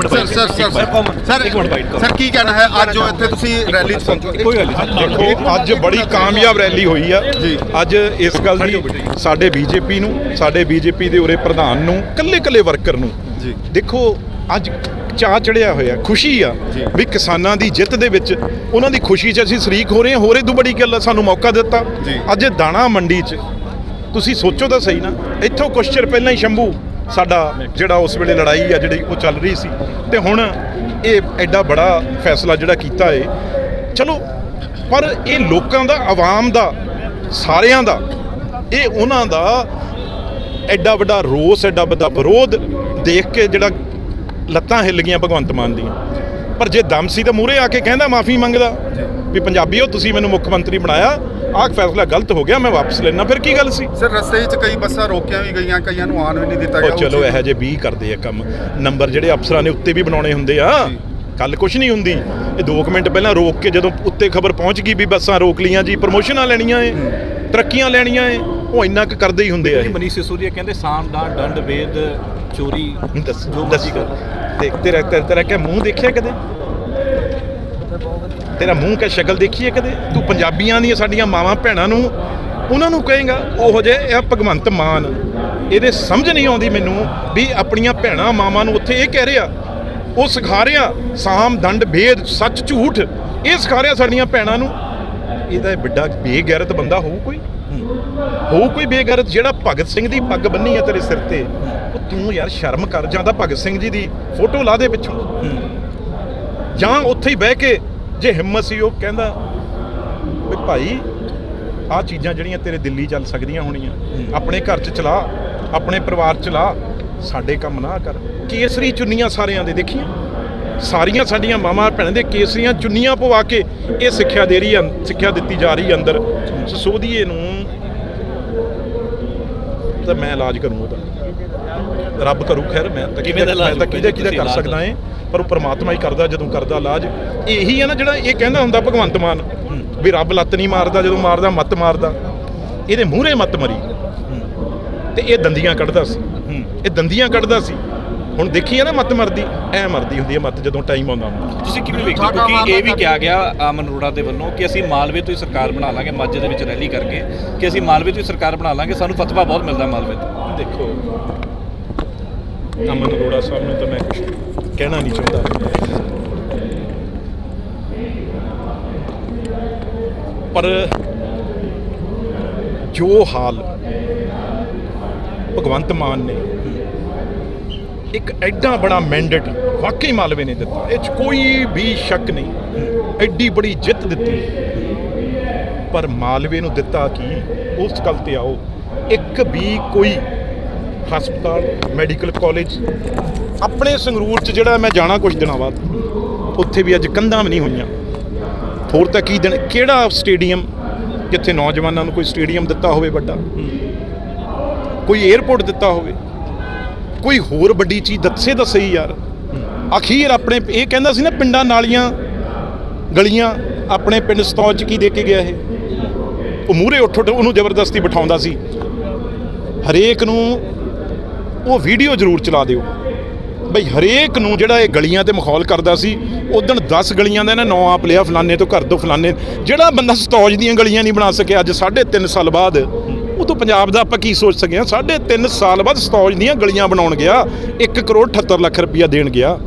Sir sir sir sir sir ਕੀ ਕਹਿਣਾ ਹੈ? ਅੱਜ ਜੋ ਇੱਥੇ ਤੁਸੀਂ ਰੈਲੀ 'ਚ ਪਹੁੰਚੇ ਕੋਈ ਗੱਲ ਨਹੀਂ ਦੇਖੋ ਅੱਜ ਬੜੀ ਕਾਮਯਾਬ ਰੈਲੀ ਹੋਈ ਆ। ਜੀ। ਅੱਜ ਇਸ ਗੱਲ ਦੀ ਸਾਡੇ ਬੀਜੇਪੀ ਨੂੰ ਸਾਡੇ ਬੀਜੇਪੀ ਦੇ ਉਰੇ ਪ੍ਰਧਾਨ ਨੂੰ ਕੱਲੇ ਕੱਲੇ ਵਰਕਰ ਨੂੰ। ਦੇਖੋ ਅੱਜ ਚਾਹ ਚੜਿਆ ਹੋਇਆ ਖੁਸ਼ੀ ਆ। ਵੀ ਕਿਸਾਨਾਂ ਦੀ ਜਿੱਤ ਦੇ ਵਿੱਚ ਉਹਨਾਂ ਦੀ ਖੁਸ਼ੀ 'ਚ ਅਸੀਂ ਸ਼ਰੀਕ ਹੋ ਰਹੇ ਹਾਂ। ਹੋਰ ਤੋਂ ਬੜੀ ਗੱਲ ਸਾਨੂੰ ਮੌਕਾ ਦਿੱਤਾ। ਅੱਜ ਦਾਣਾ ਮੰਡੀ 'ਚ ਤੁਸੀਂ ਸੋਚੋ ਤਾਂ ਸਹੀ ਨਾ ਇੱਥੋਂ ਕੁਛ ਚਿਰ ਪਹਿਲਾਂ ਹੀ ਸ਼ੰਭੂ ਸਾਡਾ ਜਿਹੜਾ ਉਸ ਵੇਲੇ ਲੜਾਈ ਆ ਜਿਹੜੀ ਉਹ ਚੱਲ ਰਹੀ ਸੀ। ਤੇ ਹੁਣ ਇਹ ਐਡਾ ਬੜਾ ਫੈਸਲਾ ਜਿਹੜਾ ਕੀਤਾ ਏ। ਚਲੋ, ਪਰ ਇਹ ਲੋਕਾਂ ਦਾ, ਆਵਾਮ ਦਾ, ਸਾਰਿਆਂ ਦਾ, ਇਹ ਉਹਨਾਂ ਦਾ ਐਡਾ ਵੱਡਾ ਰੋਸ, ਐਡਾ ਵੱਡਾ ਵਿਰੋਧ ਦੇਖ ਕੇ ਜਿਹੜਾ ਲੱਤਾਂ ਹਿੱਲ ਗਈਆਂ ਭਗਵੰਤ ਮਾਨ ਦੀਆਂ। ਪਰ ਜੇ ਦਮ ਸੀ ਤਾਂ ਮੂਰੇ ਆ ਕੇ ਕਹਿੰਦਾ, ਮਾਫੀ ਮੰਗਦਾ। ਵੀ ਪੰਜਾਬੀਓ ਤੁਸੀਂ ਮੈਨੂੰ ਮੁੱਖ ਮੰਤਰੀ ਬਣਾਇਆ। ਆਹ ਫੈਸਲਾ ਗਲਤ ਹੋ ਗਿਆ ਮੈਂ ਵਾਪਸ ਲੈਣਾ ਫਿਰ ਕੀ ਗੱਲ ਸੀ? ਸਰ ਰਸਤੇ 'ਚ ਕਈ ਬੱਸਾਂ ਰੋਕੀਆਂ ਵੀ ਗਈਆਂ ਕਈਆਂ ਨੂੰ ਆਉਣ ਵੀ ਨਹੀਂ ਦਿੱਤਾ ਗਿਆ। ਉਹ ਚਲੋ ਇਹੋ ਜਿਹੇ 20 ਕਰਦੇ ਆ ਕੰਮ। ਨੰਬਰ ਜਿਹੜੇ ਅਫਸਰਾਂ ਨੇ ਉੱਤੇ ਵੀ ਬਣਾਉਣੇ ਹੁੰਦੇ ਆ। ਜੀ। ਕੱਲ ਕੁਛ ਨਹੀਂ ਹੁੰਦੀ। ਇਹ 2 ਮਿੰਟ ਪਹਿਲਾਂ ਰੋਕ ਕੇ ਜਦੋਂ ਉੱਤੇ ਖਬਰ ਪਹੁੰਚ ਗਈ ਵੀ ਬੱਸਾਂ ਰੋਕ ਲੀਆਂ ਜੀ ਪ੍ਰਮੋਸ਼ਨਾਂ ਲੈਣੀਆਂ ਏ ਤਰੱਕੀਆਂ ਲੈਣੀਆਂ ਏ ਉਹ ਇੰਨਾ ਕੁ ਕਰਦੇ ਹੀ ਹੁੰਦੇ ਆ ਮਨੀਸ਼ ਸਿਸੋਦੀਆ ਕਹਿੰਦੇ ਸਾਮ ਦਾ ਦੰਡ ਵੇਦ ਚੋਰੀ ਦੱਸ ਜੋ ਦੱਸ। ਮਰਜ਼ੀ ਕਰ ਦੇਖ ਤੇਰਾ ਕਿਆ ਮੂੰਹ ਦੇਖਿਆ ਕਦੇ? ਤੇਰਾ ਮੂੰਹ ਕਿਆ ਸ਼ਕਲ ਦੇਖੀ ਹੈ ਕਦੇ? ਤੂੰ ਪੰਜਾਬੀਆਂ ਦੀਆਂ ਸਾਡੀਆਂ ਮਾਵਾਂ ਭੈਣਾਂ ਨੂੰ ਉਹਨਾਂ ਨੂੰ ਕਹੇਗਾ ਉਹੋ ਜੇ ਇਹ ਭਗਵੰਤ ਮਾਨ। ਇਹਦੇ ਸਮਝ ਨਹੀਂ ਆਉਂਦੀ ਮੈਨੂੰ ਵੀ ਆਪਣੀਆਂ ਭੈਣਾਂ ਮਾਵਾਂ ਨੂੰ ਉੱਥੇ ਇਹ ਕਹਿ ਰਿਹਾ ਉਹ ਸਿਖਾ ਰਿਹਾ ਸਾਮ ਦੰਡ ਭੇਦ ਸੱਚ ਝੂਠ ਇਹ ਸਿਖਾ ਰਿਹਾ ਸਾਡੀਆਂ ਭੈਣਾਂ ਨੂੰ। ਇਹਦਾ ਵੱਡਾ ਬੇਗੈਰਤ ਬੰਦਾ ਹੋਊ ਕੋਈ? ਹੋਊ ਕੋਈ ਬੇਗੈਰਤ ਜਿਹੜਾ ਭਗਤ ਸਿੰਘ ਦੀ ਪੱਗ ਬੰਨੀ ਆ ਤੇਰੇ ਸਿਰ ਤੇ? ਉਹ ਤੂੰ ਯਾਰ ਸ਼ਰਮ ਕਰ ਜਾਂਦਾ ਭਗਤ ਸਿੰਘ ਜੀ ਦੀ ਫੋਟੋ ਲਾ ਦੇ ਪਿੱਛੋਂ। ਜਾਂ ਉੱਥੇ ਹੀ ਬਹਿ ਕੇ ਜੇ ਹਿੰਮਤ ਸੀ, ਉਹ ਕਹਿੰਦਾ ਵੀ ਭਾਈ, ਆਹ ਚੀਜ਼ਾਂ ਜਿਹੜੀਆਂ ਤੇਰੇ ਦਿੱਲੀ ਚੱਲ ਸਕਦੀਆਂ ਹੋਣੀਆਂ। ਆਪਣੇ ਘਰ 'ਚ ਚਲਾ, ਆਪਣੇ ਪਰਿਵਾਰ 'ਚ ਲਾ ਸਾਡੇ ਕੰਮ ਨਾ ਕਰ। ਕੇਸਰੀ ਚੁੰਨੀਆਂ ਸਾਰਿਆਂ ਦੇ ਦੇਖੀਆਂ। ਸਾਰੀਆਂ ਸਾਡੀਆਂ ਮਾਵਾਂ ਭੈਣਾਂ ਦੇ ਕੇਸਰੀਆਂ ਚੁੰਨੀਆਂ ਪਵਾ ਕੇ ਇਹ ਸਿੱਖਿਆ ਦੇ ਰਹੀ ਹੈ ਸਿੱਖਿਆ ਦਿੱਤੀ ਜਾ ਰਹੀ ਹੈ ਅੰਦਰ। ਸੋਧੀਏ ਨੂੰ। ਤਾਂ ਮੈਂ ਇਲਾਜ ਕਰੂੰ ਉਹਦਾ। ਰੱਬ ਕਰੂ ਖੈਰ ਮੈਂ ਤਾਂ ਕਿਵੇਂ ਮੈਂ ਤਾਂ ਕਿਹਦੇ ਕਿਹਦੇ ਕਰ ਸਕਦਾ ਏ ਪਰ ਉਹ ਪ੍ਰਮਾਤਮਾ ਹੀ ਕਰਦਾ ਜਦੋਂ ਕਰਦਾ ਇਲਾਜ ਇਹੀ ਹੈ ਨਾ ਜਿਹੜਾ ਇਹ ਕਹਿੰਦਾ ਹੁੰਦਾ ਭਗਵੰਤ ਮਾਨ ਵੀ ਰੱਬ ਲੱਤ ਨਹੀਂ ਮਾਰਦਾ ਜਦੋਂ ਮਾਰਦਾ ਮੱਤ ਮਾਰਦਾ। ਇਹਦੇ ਮੂਹਰੇ ਮੱਤ ਮਰੀ। ਤੇ ਇਹ ਦੰਦੀਆਂ ਕੱਢਦਾ ਸੀ। ਇਹ ਦੰਦੀਆਂ ਕੱਢਦਾ ਸੀ। ਹੁਣ ਦੇਖੀ ਆ ਨਾ ਮੱਤ ਮਰਦੀ ਐ ਮਰਦੀ ਹੁੰਦੀ ਹੈ ਮੱਤ ਜਦੋਂ ਟਾਈਮ ਆਉਂਦਾ। ਹੁੰਦਾ ਤੁਸੀਂ ਕਿਵੇਂ ਵੇਖਦੇ ਹੋ? ਕਿਉਂਕਿ ਇਹ ਵੀ ਕਿਹਾ ਗਿਆ ਅਮਨ ਅਰੋੜਾ ਦੇ ਵੱਲੋਂ ਕਿ ਅਸੀਂ ਮਾਲਵੇ ਤੋਂ ਹੀ ਸਰਕਾਰ ਬਣਾ ਲਾਂਗੇ ਮਾਝੇ ਦੇ ਵਿੱਚ ਰੈਲੀ ਕਰਕੇ ਕਿ ਅਸੀਂ ਮਾਲਵੇ ਤੋਂ ਹੀ ਸਰਕਾਰ ਬਣਾ ਲਾਂਗੇ ਸਾਨੂੰ ਫਤਵਾ ਬਹੁਤ ਮਿਲਦਾ ਮਾਲਵੇ ਤੋਂ। ਦੇਖੋ ਅਮਨ ਅਰੋੜਾ ਸਾਹਿਬ ਨੂੰ ਤਾਂ ਮੈਂ ਕੁਝ ਕਹਿਣਾ ਨਹੀਂ ਚਾਹੁੰਦਾ। ਪਰ ਜੋ ਹਾਲ ਭਗਵੰਤ ਮਾਨ ਨੇ ਇੱਕ ਐਡਾ ਬੜਾ ਮੈਂਡੇਟ ਵਾਕਈ ਮਾਲਵੇ ਨੇ ਦਿੱਤਾ, ਇਹ 'ਚ ਕੋਈ ਵੀ ਸ਼ੱਕ ਨਹੀਂ, ਐਡੀ ਬੜੀ ਜਿੱਤ ਦਿੱਤੀ। ਪਰ ਮਾਲਵੇ ਨੂੰ ਦਿੱਤਾ ਕੀ? ਉਸ ਗੱਲ ਤੇ ਆਓ, ਇੱਕ ਵੀ ਕੋਈ ਹਸਪਤਾਲ ਮੈਡੀਕਲ ਕਾਲਜ ਆਪਣੇ ਸੰਗਰੂਰ ਚ ਜਿਹੜਾ ਮੈਂ ਜਾਣਾ ਕੁਝ ਦਿਨਾਂ ਬਾਅਦ, ਉੱਥੇ ਵੀ ਅੱਜ ਕੰਧਾਂ ਵੀ ਨਹੀਂ ਹੋਈਆਂ। ਹੋਰ ਤਾਂ ਕੀ ਦਿਨ ਕਿਹੜਾ ਸਟੇਡੀਅਮ ਜਿੱਥੇ ਨੌਜਵਾਨਾਂ ਨੂੰ ਕੋਈ ਸਟੇਡੀਅਮ ਦਿੱਤਾ ਹੋਵੇ ਵੱਡਾ? ਕੋਈ 에어ਪੋਰਟ ਦਿੱਤਾ ਹੋਵੇ? ਕੋਈ ਹੋਰ ਵੱਡੀ ਚੀਜ਼ ਦੱਸੇ ਤਾਂ ਸਹੀ ਯਾਰ। ਅਖੀਰ ਆਪਣੇ ਇਹ ਕਹਿੰਦਾ ਸੀ ਨਾ ਪਿੰਡਾਂ ਨਾਲੀਆਂ, ਗਲੀਆਂ ਆਪਣੇ ਪਿੰਡ ਸਤੌਜ ਚ ਕੀ ਦੇ ਕੇ ਗਿਆ ਇਹ? ਉਹ ਮੂਹਰੇ ਉੱਠ ਉੱਠ ਉਹਨੂੰ ਜ਼ਬਰਦਸਤੀ ਬਿਠਾਉਂਦਾ ਸੀ। ਹਰੇਕ ਨੂੰ ਉਹ ਵੀਡੀਓ ਜ਼ਰੂਰ ਚਲਾ ਦਿਓ। ਬਈ, ਹਰੇਕ ਨੂੰ ਜਿਹੜਾ ਇਹ ਗਲੀਆਂ ਤੇ ਮਖੌਲ ਕਰਦਾ ਸੀ ਉਦੋਂ 10 ਗਲੀਆਂ ਦਾ ਇਹਨਾਂ ਨਾਂ ਆਪ ਲਿਆ ਫਲਾਣੇ ਤੋਂ, ਘਰ ਤੋਂ ਫਲਾਣੇ। ਜਿਹੜਾ ਬੰਦਾ ਸਤੌਜ ਦੀਆਂ ਗਲੀਆਂ ਨਹੀਂ ਬਣਾ ਸਕਿਆ, ਅੱਜ 3.5 ਸਾਲ ਬਾਅਦ, ਉਹ ਤੋਂ ਪੰਜਾਬ ਦਾ ਆਪਾਂ ਕੀ ਸੋਚ ਸਕੇ ਹਾਂ 3.5 ਸਾਲ ਬਾਅਦ ਸਤੌਜ ਦੀਆਂ ਗਲੀਆਂ ਬਣਾਉਣ ਗਿਆ 1 ਕਰੋੜ 78 ਲੱਖ ਰੁਪਇਆ ਦੇਣ ਗਿਆ।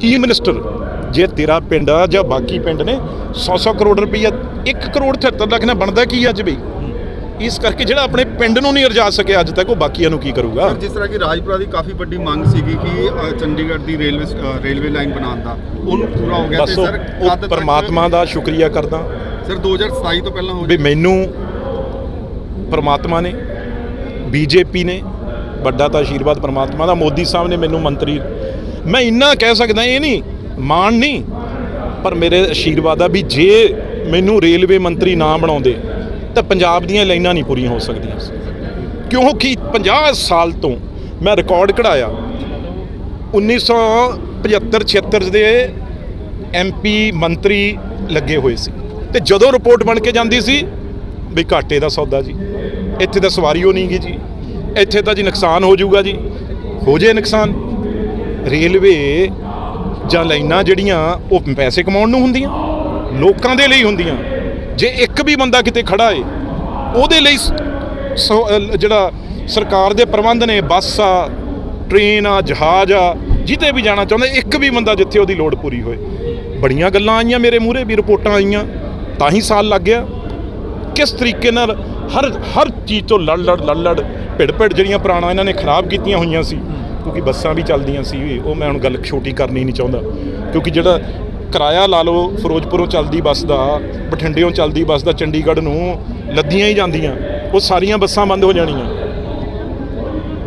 ਕੀ ਮਿਨਿਸਟਰ ਜੇ ਤੇਰਾ ਪਿੰਡ ਆ ਜਾਂ ਬਾਕੀ ਪਿੰਡ ਨੇ 100-100 ਕਰੋੜ ਰੁਪਈਆ 1 ਕਰੋੜ 78 ਲੱਖ ਨਾਲ ਬਣਦਾ ਕੀ ਅੱਜ ਬਈ? ਇਸ ਕਰਕੇ ਜਿਹੜਾ ਆਪਣੇ ਪਿੰਡ ਨੂੰ ਨਹੀਂ ਰਜਾ ਸਕਿਆ ਅੱਜ ਤੱਕ ਉਹ ਬਾਕੀਆਂ ਨੂੰ ਕੀ ਕਰੂਗਾ? ਜਿਸ ਤਰ੍ਹਾਂ ਕਿ ਰਾਜਪੁਰਾ ਦੀ ਕਾਫੀ ਵੱਡੀ ਮੰਗ ਸੀਗੀ ਕਿ ਚੰਡੀਗੜ੍ਹ ਦੀ ਰੇਲਵੇ ਰੇਲਵੇ ਲਾਈਨ ਬਣਾਉਣ ਦਾ। ਉਹਨੂੰ ਪੂਰਾ ਹੋ ਗਿਆ ਉਹ ਸਰ ਉਹ ਪਰਮਾਤਮਾ ਦਾ ਸ਼ੁਕਰੀਆ ਕਰਦਾ। ਸਰ 2027 ਤੋਂ ਪਹਿਲਾਂ ਹੋ ਵੀ ਮੈਨੂੰ ਪਰਮਾਤਮਾ ਨੇ ਬੀਜੇਪੀ ਨੇ ਵੱਡਾ ਤਾਂ ਆਸ਼ੀਰਵਾਦ ਪਰਮਾਤਮਾ ਦਾ ਮੋਦੀ ਸਾਹਿਬ ਨੇ ਮੈਨੂੰ ਮੰਤਰੀ। ਮੈਂ ਇੰਨਾ ਕਹਿ ਸਕਦਾ ਇਹ ਨਹੀਂ ਮਾਣ ਨਹੀਂ ਪਰ ਮੇਰੇ ਆਸ਼ੀਰਵਾਦ ਆ ਵੀ ਜੇ ਮੈਨੂੰ ਰੇਲਵੇ ਮੰਤਰੀ ਨਾ ਬਣਾਉਂਦੇ ਤਾਂ ਪੰਜਾਬ ਦੀਆਂ ਲਾਈਨਾਂ ਨਹੀਂ ਪੂਰੀਆਂ ਹੋ ਸਕਦੀਆਂ। ਕਿਉਂਕਿ 50 ਸਾਲ ਤੋਂ ਮੈਂ ਰਿਕਾਰਡ ਕਢਾਇਆ। 1975 76 ਦੇ ਐਮਪੀ ਮੰਤਰੀ ਲੱਗੇ ਹੋਏ ਸੀ। ਤੇ ਜਦੋਂ ਰਿਪੋਰਟ ਬਣ ਕੇ ਜਾਂਦੀ ਸੀ, ਵੀ ਘਾਟੇ ਦਾ ਸੌਦਾ ਜੀ। ਇੱਥੇ ਤਾਂ ਸਵਾਰੀ ਹੋ ਨਹੀਂ ਗਈ ਜੀ। ਇੱਥੇ ਤਾਂ ਜੀ ਨੁਕਸਾਨ ਹੋ ਜਾਊਗਾ ਜੀ। ਹੋ ਜੇ ਨੁਕਸਾਨ। ਰੇਲਵੇ ਜਾਂ ਲਾਈਨਾਂ ਜਿਹੜੀਆਂ, ਉਹ ਪੈਸੇ ਕਮਾਉਣ ਨੂੰ ਹੁੰਦੀਆਂ। ਲੋਕਾਂ ਦੇ ਲਈ ਹੁੰਦੀਆਂ। ਜੇ ਇੱਕ ਵੀ ਬੰਦਾ ਕਿਤੇ ਖੜਾ ਏ, ਉਹਦੇ ਲਈ ਜਿਹੜਾ ਸਰਕਾਰ ਦੇ ਪ੍ਰਬੰਧ ਨੇ, ਬੱਸ ਆ, ਟ੍ਰੇਨ ਆ, ਜਹਾਜ਼ ਆ ਜਿੱਤੇ ਵੀ ਜਾਣਾ ਚਾਹੁੰਦਾ, ਇੱਕ ਵੀ ਬੰਦਾ ਜਿੱਥੇ ਉਹਦੀ ਲੋੜ ਪੂਰੀ ਹੋਏ। ਬੜੀਆਂ ਗੱਲਾਂ ਆਈਆਂ ਮੇਰੇ ਮੂਹਰੇ, ਵੀ ਰਿਪੋਰਟਾਂ ਆਈਆਂ, ਤਾਂ ਹੀ ਸਾਲ ਲੱਗ ਗਿਆ। ਕਿਸ ਤਰੀਕੇ ਨਾਲ ਹਰ ਹਰ ਚੀਜ਼ ਤੋਂ ਲੜ ਲੜ ਲੜ ਲੜ, ਭਿੜ ਭਿੜ ਜਿਹੜੀਆਂ ਪੁਰਾਣਾ ਇਹਨਾਂ ਨੇ ਖਰਾਬ ਕੀਤੀਆਂ ਹੋਈਆਂ ਸੀ, ਕਿਉਂਕਿ ਬੱਸਾਂ ਵੀ ਚੱਲਦੀਆਂ ਸੀ, ਉਹ ਮੈਂ ਹੁਣ ਗੱਲ ਛੋਟੀ ਕਰਨੀ ਨਹੀਂ ਚਾਹੁੰਦਾ। ਕਿਉਂਕਿ ਜਿਹੜਾ ਕਿਰਾਇਆ ਲਾ ਲਓ, ਫਿਰੋਜ਼ਪੁਰੋਂ ਚੱਲਦੀ ਬੱਸ ਦਾ ਬਠਿੰਡਿਓਂ ਚੱਲਦੀ ਬੱਸ ਦਾ, ਚੰਡੀਗੜ੍ਹ ਨੂੰ ਲੱਦੀਆਂ ਹੀ ਜਾਂਦੀਆਂ। ਉਹ ਸਾਰੀਆਂ ਬੱਸਾਂ ਬੰਦ ਹੋ ਜਾਣੀਆਂ।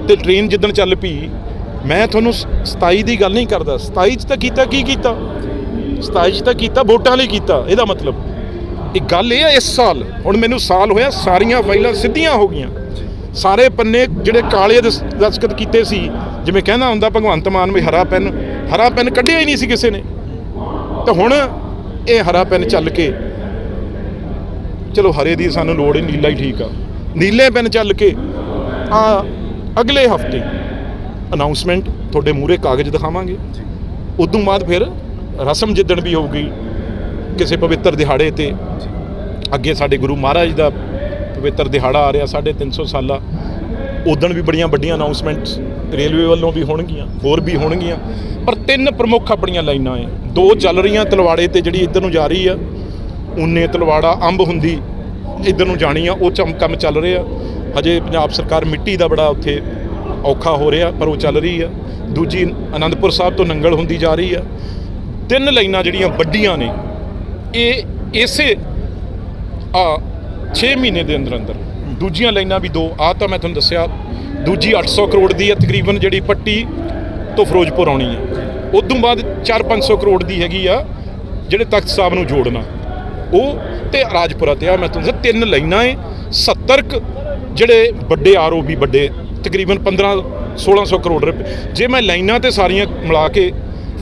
ਤੇ ਟ੍ਰੇਨ ਜਿੱਦਣ ਚੱਲ ਪਈ, ਮੈਂ ਤੁਹਾਨੂੰ ਸ- 27 ਦੀ ਗੱਲ ਨਹੀਂ ਕਰਦਾ। 27 ਚ ਤਾਂ ਕੀਤਾ, ਕੀ ਕੀਤਾ? 27 ਚ ਤਾਂ ਕੀਤਾ, ਵੋਟਾਂ ਲਈ ਕੀਤਾ, ਇਹਦਾ ਮਤਲਬ। ਇਹ ਗੱਲ ਇਹ ਹੈ ਇਸ ਸਾਲ, ਹੁਣ ਮੈਨੂੰ ਸਾਲ ਹੋਇਆ, ਸਾਰੀਆਂ ਫਾਈਲਾਂ ਸਿੱਧੀਆਂ ਹੋ ਗਈਆਂ। ਸਾਰੇ ਪੰਨੇ ਜਿਹੜੇ ਕਾਲੇ ਦਸ- ਦਸਤਖਤ ਕੀਤੇ ਸੀ, ਜਿਵੇਂ ਕਹਿੰਦਾ ਹੁੰਦਾ ਭਗਵੰਤ ਮਾਨ ਵੀ ਹਰਾ ਪੈਨ ਹਰਾ ਪੈਨ ਕੱਢਿਆ ਹੀ ਨਹੀਂ ਸੀ ਕਿਸੇ ਨੇ। ਤਾਂ ਹੁਣ ਇਹ ਹਰਾ ਪੈਨ ਚੱਲ ਕੇ, ਚਲੋ ਹਰੇ ਦੀ ਸਾਨੂੰ ਲੋੜ ਹੀ ਨੀਲਾ ਹੀ ਠੀਕ ਆ। ਨੀਲੇ ਪੈਨ ਚੱਲ ਕੇ, ਆ ਅਗਲੇ ਹਫ਼ਤੇ ਅਨਾਉਂਸਮੈਂਟ ਤੁਹਾਡੇ ਮੂਹਰੇ ਕਾਗਜ਼ ਦਿਖਾਵਾਂਗੇ। ਉਦੋਂ ਬਾਅਦ ਫਿਰ ਰਸਮ ਜਿੱਦਣ ਵੀ ਹੋਊਗੀ, ਕਿਸੇ ਪਵਿੱਤਰ ਦਿਹਾੜੇ ਤੇ, ਅੱਗੇ ਸਾਡੇ ਗੁਰੂ ਮਹਾਰਾਜ ਦਾ ਪਵਿੱਤਰ ਦਿਹਾੜਾ ਆ ਰਿਹਾ 350 ਸਾਲਾ, ਉਦੋਂ ਵੀ ਬੜੀਆਂ ਵੱਡੀਆਂ ਅਨਾਉਂਸਮੈਂਟਸ ਰੇਲਵੇ ਵੱਲੋਂ ਵੀ ਹੋਣਗੀਆਂ, ਹੋਰ ਵੀ ਹੋਣਗੀਆਂ। ਪਰ ਤਿੰਨ ਪ੍ਰਮੁੱਖ ਆਪਣੀਆਂ ਲਾਈਨਾਂ ਐ। ਦੋ ਚੱਲ ਰਹੀਆਂ ਤਲਵਾੜੇ ਤੇ ਜਿਹੜੀ ਇੱਧਰ ਨੂੰ ਜਾ ਰਹੀ ਆ, ਉਨੇ ਤਲਵਾੜਾ ਅੰਬ ਹੁੰਦੀ ਇੱਧਰ ਨੂੰ ਜਾਣੀ ਆ, ਉਹ ਚਮ ਕੰਮ ਚੱਲ ਰਿਹਾ। ਹਜੇ ਪੰਜਾਬ ਸਰਕਾਰ ਮਿੱਟੀ ਦਾ ਬੜਾ ਉੱਥੇ ਔਖਾ ਹੋ ਰਿਹਾ, ਪਰ ਉਹ ਚੱਲ ਰਹੀ ਆ। ਦੂਜੀ ਆਨੰਦਪੁਰ ਸਾਹਿਬ ਤੋਂ ਨੰਗਲ ਹੁੰਦੀ ਜਾ ਰਹੀ ਆ। ਤਿੰਨ ਲਾਈਨਾਂ ਜਿਹੜੀਆਂ ਵੱਡੀਆਂ ਨੇ, ਇਹ ਇਸੇ ਆ 6 ਮਹੀਨੇ ਦੇ ਅੰਦਰ ਅੰਦਰ ਦੂਜੀਆਂ ਲਾਈਨਾਂ ਵੀ ਦੋ ਆ ਤਾਂ ਮੈਂ ਤੁਹਾਨੂੰ ਦੱਸਿਆ ਦੂਜੀ 800 ਕਰੋੜ ਦੀ ਹੈ, ਤਕਰੀਬਨ ਜਿਹੜੀ ਪੱਟੀ ਤੋਂ ਫਿਰੋਜ਼ਪੁਰ ਆਉਣੀ ਹੈ। ਉਦੋਂ ਬਾਅਦ 4-500 ਕਰੋੜ ਦੀ ਹੈਗੀ ਆ, ਜਿਹੜੇ ਤਖਤ ਸਾਹਿਬ ਨੂੰ ਜੋੜਨਾ। ਉਹ ਤੇ ਰਾਜਪੁਰਾ ਤੇ ਆ, ਮੈਂ ਤੁਹਾਨੂੰ ਤਿੰਨ ਲਾਈਨਾਂ ਏ 70 ਕੁ ਜਿਹੜੇ ਵੱਡੇ ਆਰਓਬੀ ਵੱਡੇ, ਤਕਰੀਬਨ 15 1600 ਕਰੋੜ ਰੁਪਏ। ਜੇ ਮੈਂ ਲਾਈਨਾਂ ਤੇ ਸਾਰੀਆਂ ਮਿਲਾ ਕੇ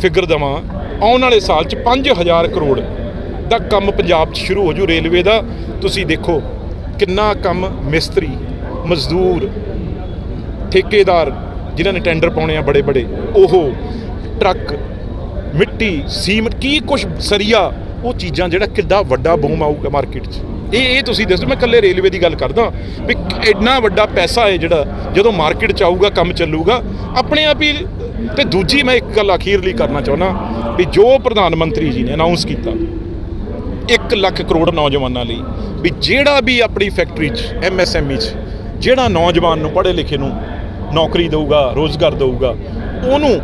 ਫਿਗਰ ਦਵਾਂ, ਆਉਣ ਵਾਲੇ ਸਾਲ ਚ 5000 ਕਰੋੜ ਦਾ ਕੰਮ ਪੰਜਾਬ 'ਚ ਸ਼ੁਰੂ ਹੋ ਜੂ ਰੇਲਵੇ ਦਾ। ਤੁਸੀਂ ਦੇਖੋ ਕਿੰਨਾ ਕੰਮ ਮਿਸਤਰੀ, ਮਜ਼ਦੂਰ ਠੇਕੇਦਾਰ ਜਿਨ੍ਹਾਂ ਨੇ ਟੈਂਡਰ ਪਾਉਣੇ ਆ ਬੜੇ ਬੜੇ, ਉਹ ਟਰੱਕ, ਮਿੱਟੀ, ਸੀਮਟ, ਕੀ ਕੁਛ ਸਰੀਆ, ਉਹ ਚੀਜ਼ਾਂ ਜਿਹੜਾ ਕਿੱਡਾ ਵੱਡਾ ਬੂਮ ਆਊਗਾ ਮਾਰਕੀਟ 'ਚ। ਇਹ ਇਹ ਤੁਸੀਂ ਦੱਸੋ, ਮੈਂ ਇਕੱਲੇ ਰੇਲਵੇ ਦੀ ਗੱਲ ਕਰਦਾ, ਵੀ ਇੰਨਾ ਵੱਡਾ ਪੈਸਾ ਹੈ ਜਿਹੜਾ, ਜਦੋਂ ਮਾਰਕੀਟ 'ਚ ਆਊਗਾ, ਕੰਮ ਚੱਲੂਗਾ, ਆਪਣੇ ਆਪ ਹੀ, ਤੇ ਦੂਜੀ ਮੈਂ ਇੱਕ ਗੱਲ ਅਖੀਰਲੀ ਕਰਨਾ ਚਾਹੁੰਦਾ, ਵੀ ਜੋ ਪ੍ਰਧਾਨ ਮੰਤਰੀ ਜੀ ਨੇ ਅਨਾਉਂਸ ਕੀਤਾ 1 ਲੱਖ ਕਰੋੜ ਨੌਜਵਾਨਾਂ ਲਈ, ਵੀ ਜਿਹੜਾ ਵੀ ਆਪਣੀ ਫੈਕਟਰੀ 'ਚ ਐਮਐਸਐਮਈ 'ਚ, ਜਿਹੜਾ ਨੌਜਵਾਨ ਨੂੰ ਪੜ੍ਹੇ ਲਿਖੇ ਨੂੰ ਨੌਕਰੀ ਦੇਊਗਾ ਰੋਜ਼ਗਾਰ ਦੇਊਗਾ ਉਹਨੂੰ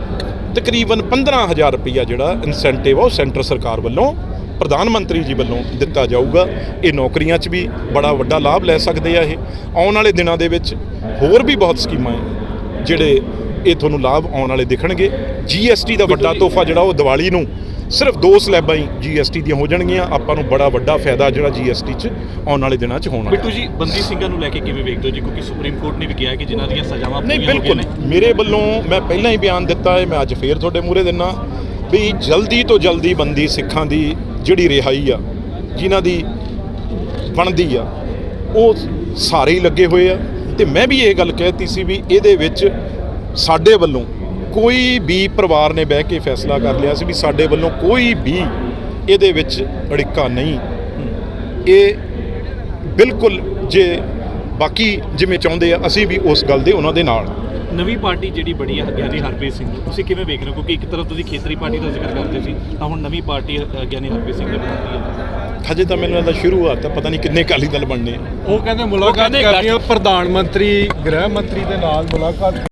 ਤਕਰੀਬਨ 15000 ਰੁਪਈਆ ਜਿਹੜਾ ਇਨਸੈਂਟਿਵ ਆ ਉਹ ਸੈਂਟਰ ਸਰਕਾਰ ਵੱਲੋਂ ਪ੍ਰਧਾਨ ਮੰਤਰੀ ਜੀ ਵੱਲੋਂ ਦਿੱਤਾ ਜਾਊਗਾ। ਇਹ ਨੌਕਰੀਆਂ 'ਚ ਵੀ ਬੜਾ ਵੱਡਾ ਲਾਭ ਲੈ ਸਕਦੇ ਆ ਇਹ। ਆਉਣ ਵਾਲੇ ਦਿਨਾਂ ਦੇ ਵਿੱਚ ਹੋਰ ਵੀ ਬਹੁਤ ਸਕੀਮਾਂ ਹੈ ਜਿਹੜੇ ਇਹ ਤੁਹਾਨੂੰ ਲਾਭ ਆਉਣ ਵਾਲੇ ਦਿਖਣਗੇ। ਜੀਐਸਟੀ ਦਾ ਵੱਡਾ ਤੋਹਫਾ ਜਿਹੜਾ ਉਹ ਦੀਵਾਲੀ ਨੂੰ ਸਿਰਫ ਦੋ ਸਲੈਬਾਂ ਹੀ ਜੀਐਸਟੀ ਦੀਆਂ ਹੋ ਜਾਣਗੀਆਂ। ਆਪਾਂ ਨੂੰ ਬੜਾ ਵੱਡਾ ਫਾਇਦਾ ਜਿਹੜਾ ਜੀਐਸਟੀ 'ਚ ਆਉਣ ਵਾਲੇ ਦਿਨਾਂ 'ਚ ਹੋਣਾ ਬਿੱਟੂ ਜੀ ਬੰਦੀ ਸਿੰਘਾਂ ਨੂੰ ਲੈ ਕੇ ਕਿਵੇਂ ਵੇਖਦੇ ਹੋ? ਜੀ ਕਿਉਂਕਿ ਸੁਪਰੀਮ ਕੋਰਟ ਨੇ ਵੀ ਕਿਹਾ ਕਿ ਜਿਨ੍ਹਾਂ ਦੀਆਂ ਸਜ਼ਾਵਾਂ ਨਹੀਂ ਬਿਲਕੁਲ। ਮੇਰੇ ਵੱਲੋਂ ਮੈਂ ਪਹਿਲਾਂ ਹੀ ਬਿਆਨ ਦਿੱਤਾ ਹੈ ਮੈਂ ਅੱਜ ਫੇਰ ਤੁਹਾਡੇ ਮੂਹਰੇ ਦਿੰਨਾ ਵੀ ਜਲਦੀ ਤੋਂ ਜਲਦੀ ਬੰਦੀ ਸਿੱਖਾਂ ਦੀ ਜਿਹੜੀ ਰਿਹਾਈ ਆ ਜਿਨ੍ਹਾਂ ਦੀ ਬਣਦੀ ਆ ਉਹ ਸਾਰੇ ਹੀ ਲੱਗੇ ਹੋਏ ਆ। ਤੇ ਮੈਂ ਵੀ ਇਹ ਗੱਲ ਕਹਿਤੀ ਸੀ ਵੀ ਇਹਦੇ ਵਿੱਚ ਸਾਡੇ ਵੱਲੋਂ ਕੋਈ ਵੀ ਪਰਿਵਾਰ ਨੇ ਬਹਿ ਕੇ ਫੈਸਲਾ ਕਰ ਲਿਆ ਸੀ ਵੀ ਸਾਡੇ ਵੱਲੋਂ ਕੋਈ ਵੀ ਇਹਦੇ ਵਿੱਚ ਅੜਿੱਕਾ ਨਹੀਂ। ਇਹ ਬਿਲਕੁਲ ਜੇ ਬਾਕੀ ਜਿਵੇਂ ਚਾਹੁੰਦੇ ਆ ਅਸੀਂ ਵੀ ਉਸ ਗੱਲ ਦੇ ਉਹਨਾਂ ਦੇ ਨਾਲ। ਨਵੀਂ ਪਾਰਟੀ ਜਿਹੜੀ ਬਣੀ ਹੈ ਗਿਆਨੀ ਹਰਪ੍ਰੀਤ ਸਿੰਘ ਦੀ, ਤੁਸੀਂ ਕਿਵੇਂ ਵੇਖ ਰਹੇ ਹੋ? ਕਿਉਂਕਿ ਇੱਕ ਤਰਫ ਤੁਸੀਂ ਖੇਤਰੀ ਪਾਰਟੀ ਦਾ ਜ਼ਿਕਰ ਕਰਦੇ ਸੀ ਤਾਂ ਹੁਣ ਨਵੀਂ ਪਾਰਟੀ ਗਿਆਨੀ ਹਰਪ੍ਰੀਤ ਸਿੰਘ ਨੇ ਬਣਾਈ ਹੈ ਹਜੇ ਤਾਂ ਮੈਨੂੰ ਇਹਦਾ ਸ਼ੁਰੂਆਤ ਆ ਪਤਾ ਨਹੀਂ ਕਿੰਨੇ ਅਕਾਲੀ ਦਲ ਬਣਨੇ। ਉਹ ਕਹਿੰਦੇ ਮੁਲਾਕਾਤ ਕਰਨੀ ਹੈ ਪ੍ਰਧਾਨ ਮੰਤਰੀ ਗ੍ਰਹਿ ਮੰਤਰੀ ਦੇ ਨਾਲ ਮੁਲਾਕਾਤ